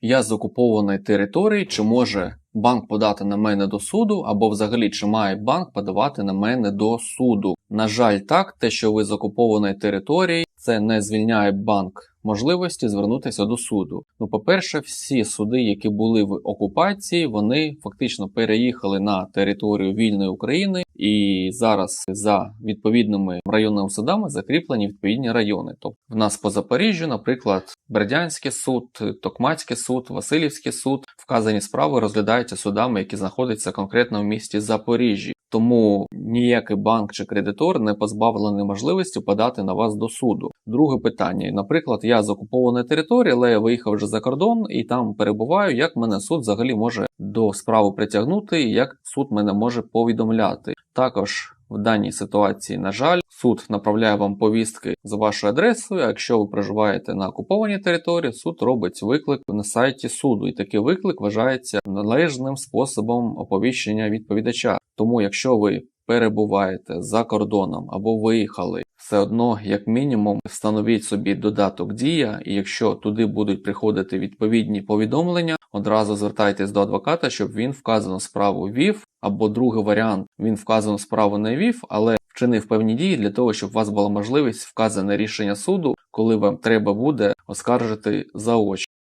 Я з окупованої території, чи може банк подати на мене до суду, або взагалі чи має банк подавати на мене до суду? На жаль, так, те, що ви з окупованої території, це не звільняє банк можливості звернутися до суду. Ну, по-перше, всі суди, які були в окупації, вони фактично переїхали на територію вільної України, і зараз за відповідними районними судами закріплені відповідні райони. Тобто в нас по Запоріжжю, наприклад, Бердянський суд, Токмацький суд, Васильівський суд, вказані справи розглядаються судами, які знаходяться конкретно в місті Запоріжжі. Тому ніякий банк чи кредитор не позбавлений можливості подати на вас до суду. Друге питання: наприклад, я з окупованої території, але я виїхав вже за кордон і там перебуваю. Як мене суд взагалі може до справи притягнути, як суд мене може повідомляти? Також в даній ситуації, на жаль, суд направляє вам повістки за вашою адресою. А якщо ви проживаєте на окупованій території, суд робить виклик на сайті суду, і такий виклик вважається належним способом оповіщення відповідача. Тому, якщо ви перебуваєте за кордоном або виїхали, все одно, як мінімум, встановіть собі додаток Дія, і якщо туди будуть приходити відповідні повідомлення, одразу звертайтесь до адвоката, щоб він вказану справу вів, або другий варіант він вказану справу не вів, але вчинив певні дії для того, щоб у вас була можливість вказане рішення суду, коли вам треба буде оскаржити заочно.